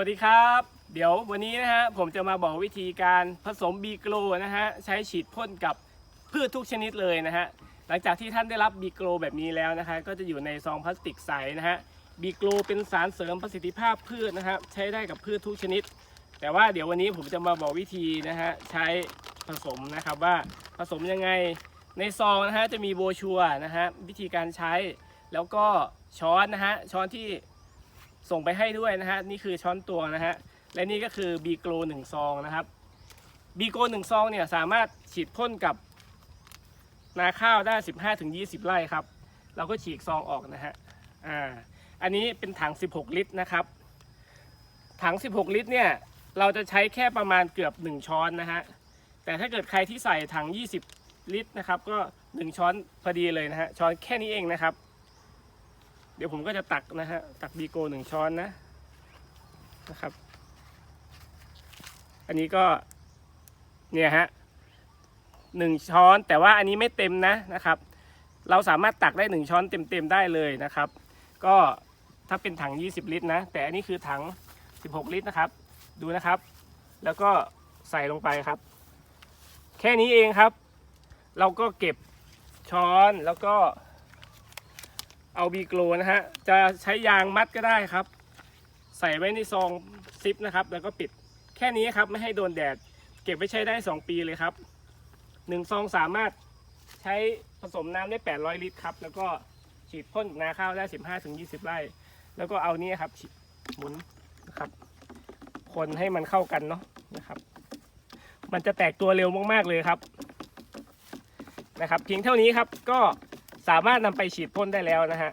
สวัสดีครับ เดี๋ยววันนี้นะฮะผมจะมาบอกวิธีการผสมบีโกลนะฮะใช้ฉีดพ่นกับพืชทุกชนิดเลยนะฮะหลังจากที่ท่านได้รับบีโกลแบบนี้แล้วนะฮะก็จะอยู่ในซองพลาสติกใสนะฮะบีโกลเป็นสารเสริมประสิทธิภาพพืชนะครับใช้ได้กับพืชทุกชนิด แต่ว่าเดี๋ยววันนี้ผมจะมาบอกวิธีนะฮะใช้ผสมนะครับว่าผสมยังไงในซองนะฮะจะมีโบชัวนะฮะวิธีการใช้แล้วก็ช้อนนะฮะช้อนที่ ส่งไปให้ด้วยนะฮะนี่คือช้อนตวงนะฮะและนี่ก็คือบีโกลหนึ่งซองนะครับบีโกลหนึ่งซองเนี่ยสามารถฉีดพ่นกับนาข้าวได้ 15-20 ไร่ครับ เราก็ฉีกซองออกนะฮะอ่าอันนี้เป็นถัง 16 ลิตรนะครับ ถัง 16 ลิตรเนี่ยเราจะใช้แค่ประมาณเกือบ 1 ช้อนนะฮะแต่ถ้าเกิดใครที่ใส่ถัง 20 ลิตรนะครับ ก็ 1 ช้อนพอดีเลยนะฮะช้อนแค่นี้เองนะครับ เดี๋ยวผมก็จะตักนะฮะ ตักบีโกหนึ่งช้อนนะนะครับ อันนี้ก็เนี่ยฮะหนึ่งช้อนแต่ว่าอันนี้ไม่เต็มนะนะครับ เราสามารถตักได้หนึ่งช้อนเต็มๆได้เลยนะครับ ก็ถ้าเป็นถัง 20 ลิตรนะ แต่อันนี้คือถัง 16 ลิตรนะครับ ดูนะครับ แล้วก็ใส่ลงไปครับ แค่นี้เองครับ เราก็เก็บช้อนแล้วก็ เอาบีโกลนะฮะ จะใช้ยางมัดก็ได้ครับ ใส่ไว้ในซองซิปนะครับ แล้วก็ปิดแค่นี้ครับไม่ให้โดนแดด เก็บไว้ใช้ได้ 2 ปีเลยครับหนึ่งซองสามารถใช้ผสมน้ำได้ 800 ลิตรครับ แล้วก็ฉีดพ่นนาข้าวได้ 15-20 ไร่ แล้วก็เอานี้ครับหมุนนะครับ คนให้มันเข้ากันเนาะนะครับ มันจะแตกตัวเร็วมากๆเลยครับนะครับเพียงเท่านี้ครับก็ สามารถนำไปฉีดพ่นได้แล้วนะฮะ